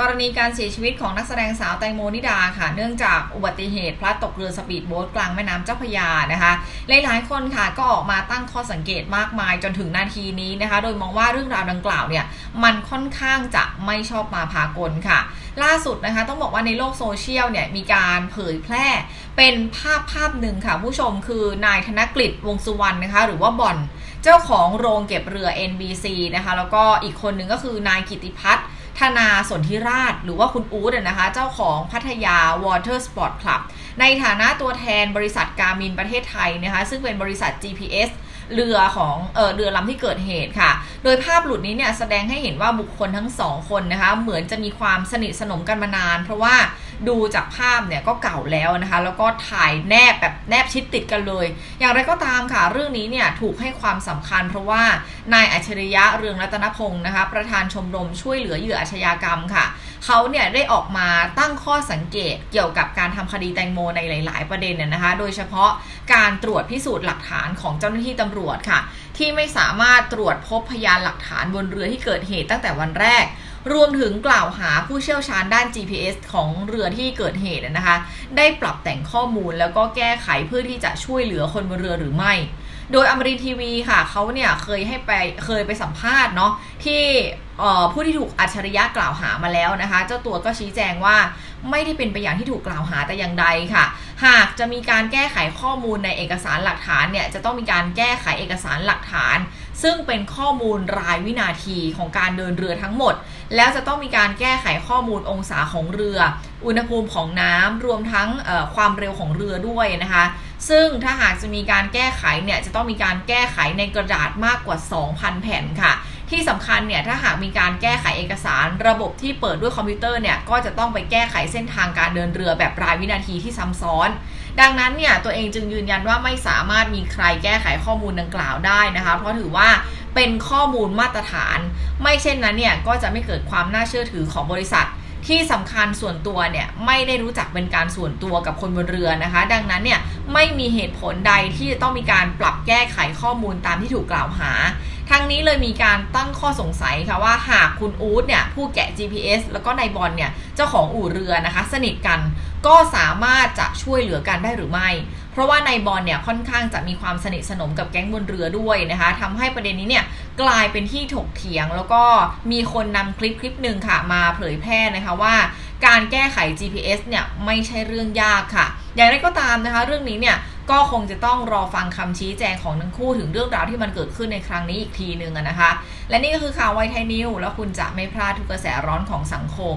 กรณีการเสียชีวิตของนักแสดงสาวแตงโมนิดาค่ะเนื่องจากอุบัติเหตุพลัดตกเรือสปีดโบ๊ทกลางแม่น้ำเจ้าพระยานะคะหลายๆคนค่ะก็ออกมาตั้งข้อสังเกตมากมายจนถึงนาทีนี้นะคะ โดยมองว่าเรื่องราวดังกล่าวเนี่ยมันค่อนข้างจะไม่ชอบมาพากลค่ะ ล่าสุดนะคะต้องบอกว่าในโลกโซเชียลเนี่ยมีการเผยแพร่เป็นภาพภาพหนึ่งค่ะผู้ชมคือนายธนกฤษวงสุวรรณนะคะหรือว่าบอลเจ้าของโรงเก็บเรือ NBC นะคะแล้วก็อีกคนหนึ่งก็คือนายกิติพัฒน์ ธนาสนธิราช หรือว่าคุณอู๊ดนะคะ เจ้าของพัทยาวォเตอร์สปอร์ตคลับในฐานะตัวแทนบริษัทการมินประเทศไทยนะคะ ซึ่งเป็นบริษัท GPS เรือของเออเรือลำที่เกิดเหตุค่ะ โดยภาพหลุดนี้เนี่ยแสดงให้เห็นว่าบุคคลทั้งสองคนนะคะ เหมือนจะมีความสนิทสนมกันมานาน เพราะว่าดูจากภาพเนี่ยก็เก่าแล้วนะคะ แล้วก็ถ่ายแนบแบบแนบชิดติดกันเลย อย่างไรก็ตามค่ะ เรื่องนี้เนี่ยถูกให้ความสำคัญ เพราะว่านายอัจฉริยะเรืองรัตนพงศ์นะคะ ประธานชมรมช่วยเหลือเหยื่ออาชญากรรมค่ะเขาเนี่ยได้ออกมาตั้งข้อสังเกตเกี่ยวกับการทำคดีแตงโมในหลาย ๆ ประเด็นน่ยนะคะ โดยเฉพาะการตรวจพิสูจน์หลักฐานของเจ้าหน้าที่ตำรวจค่ะ ที่ไม่สามารถตรวจพบพยานหลักฐานบนเรือที่เกิดเหตุตั้งแต่วันแรก รวมถึงกล่าวหาผู้เชี่ยวชาญด้าน GPS ของเรือที่เกิดเหตุนะคะ ได้ปรับแต่งข้อมูลแล้วก็แก้ไขเพื่อที่จะช่วยเหลือคนบนเรือหรือไม่ โดยอมรินทีวีค่ะเขาเนี่ยเคยให้ไปเคยไปสัมภาษณ์เนาะที่ผู้ที่ถูกอัจฉริยะกล่าวหามาแล้วนะคะ เจ้าตัวก็ชี้แจงว่าไม่ได้เป็นไปอย่างที่ถูกกล่าวหาแต่อย่างใดค่ะ หากจะมีการแก้ไขข้อมูลในเอกสารหลักฐานเนี่ยจะต้องมีการแก้ไขเอกสารหลักฐาน ซึ่งเป็นข้อมูลรายวินาทีของการเดินเรือทั้งหมด แล้วจะต้องมีการแก้ไขข้อมูลองศาของเรือ อุณหภูมิของน้ำรวมทั้งความเร็วของเรือด้วยนะคะ ซึ่งถ้าหากจะมีการแก้ไขเนี่ยจะต้องมีการแก้ไขในกระดาษมากกว่า 2,000 แผ่นค่ะ ที่สำคัญเนี่ยถ้าหากมีการแก้ไขเอกสาร ระบบที่เปิดด้วยคอมพิวเตอร์เนี่ยก็จะต้องไปแก้ไขเส้นทางการเดินเรือแบบรายวินาทีที่ซ้ำซ้อน ดังนั้นเนี่ยตัวเองจึงยืนยันว่าไม่สามารถมีใครแก้ไขข้อมูลดังกล่าวได้นะคะ เพราะถือว่าเป็นข้อมูลมาตรฐาน ไม่เช่นนั้นเนี่ยก็จะไม่เกิดความน่าเชื่อถือของบริษัท ที่สำคัญส่วนตัวเนี่ยไม่ได้รู้จักเป็นการส่วนตัวกับคนบนเรือนะคะ ดังนั้นเนี่ยไม่มีเหตุผลใดที่จะต้องมีการปรับแก้ไขข้อมูลตามที่ถูกกล่าวหา ทั้งนี้เลยมีการตั้งข้อสงสัยค่ะว่าหากคุณอู๊ดเนี่ยผู้แกะ GPS แล้วก็นายบอลเนี่ยเจ้าของอู่เรือนะคะ สนิทกันก็สามารถจะช่วยเหลือกันได้หรือไม่ เพราะว่านายบอลเนี่ยค่อนข้างจะมีความสนิทสนมกับแก๊งบนเรือด้วยนะคะทำให้ประเด็นนี้เนี่ยกลายเป็นที่ถกเถียง แล้วก็มีคนนำคลิปคลิปหนึ่งค่ะมาเผยแพร่นะคะว่า การแก้ไข GPS เนี่ยไม่ใช่เรื่องยากค่ะ อย่างไรก็ตามนะคะ เรื่องนี้เนี่ย ก็คงจะต้องรอฟังคำชี้แจงของทั้งคู่ถึงเรื่องราวที่มันเกิดขึ้นในครั้งนี้อีกทีหนึ่งนะคะ และนี่ก็คือข่าวไวไทยนิวแล้วคุณจะไม่พลาดทุกกระแสร้อนของสังคม